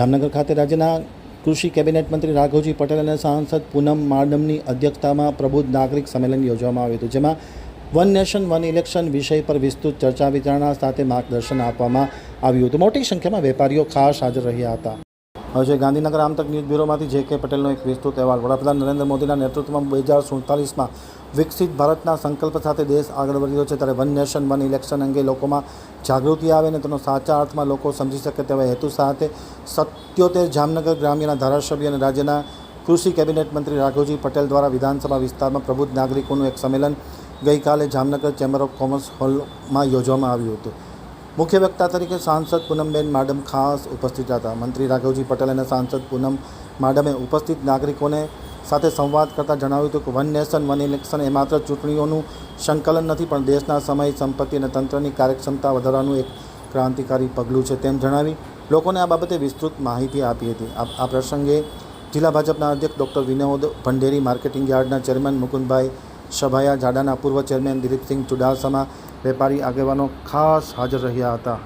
જામનગર ખાતે રાજ્યના કૃષિ કેબિનેટ મંત્રી રાઘવજી પટેલ અને સાંસદ પૂનમ માડમની અધ્યક્ષતામાં પ્રબુદ્ધ નાગરિક સંમેલન યોજવામાં આવ્યું હતું, જેમાં વન નેશન, વન ઇલેક્શન વિષય પર વિસ્તૃત ચર્ચા વિચારણા સાથે માર્ગદર્શન આપવામાં આવ્યું હતું. મોટી સંખ્યામાં વેપારીઓ ખાસ હાજર રહ્યા હતા. હવે છે ગાંધીનગર આમતક ન્યૂઝ બ્યુરોમાંથી જે કે પટેલનો એક વિસ્તૃત અહેવાલ. વડાપ્રધાન નરેન્દ્ર મોદીના નેતૃત્વમાં બે હજાર સુડતાલીસમાં વિકસિત ભારતના સંકલ્પ સાથે દેશ આગળ વધી રહ્યો છે. ત્યારે વન નેશન, વન ઇલેક્શન અંગે લોકોમાં જાગૃતિ આવે અને તેનો સાચા અર્થમાં લોકો સમજી શકે તેવા હેતુ સાથે સત્યોતેર જામનગર ગ્રામ્યના ધારાસભ્ય અને રાજ્યના કૃષિ કેબિનેટ મંત્રી રાઘવજી પટેલ દ્વારા વિધાનસભા વિસ્તારમાં પ્રબુદ્ધ નાગરિકોનું એક સંમેલન ગઈકાલે જામનગર ચેમ્બર ઓફ કોમર્સ હોલમાં યોજવામાં આવ્યું હતું. મુખ્ય વક્તા તરીકે સાંસદ પૂનમબેન માડમ ખાસ ઉપસ્થિત હતા. મંત્રી રાઘવજી પટેલ અને સાંસદ પૂનમ માડમે ઉપસ્થિત નાગરિકોને સાથે સંવાદ કરતાં જણાવ્યું હતું કે વન નેશન, વન ઇલેક્શન એ માત્ર ચૂંટણીઓનું સંકલન નથી, પણ દેશના સમય, સંપત્તિ અને તંત્રની કાર્યક્ષમતા વધારવાનું એક ક્રાંતિકારી પગલું છે તેમ જણાવી લોકોને આ બાબતે વિસ્તૃત માહિતી આપી હતી. આ પ્રસંગે જિલ્લા ભાજપના અધ્યક્ષ ડૉક્ટર વિનોદ ભંડેરી, માર્કેટિંગ યાર્ડના ચેરમેન મુકુંદભાઈ સભાયા જાડાના પૂર્વ ચેરમેન દિલીપસિંહ ચુડાસમા વેપારી આગેવાનો ખાસ હાજર રહ્યા હતા.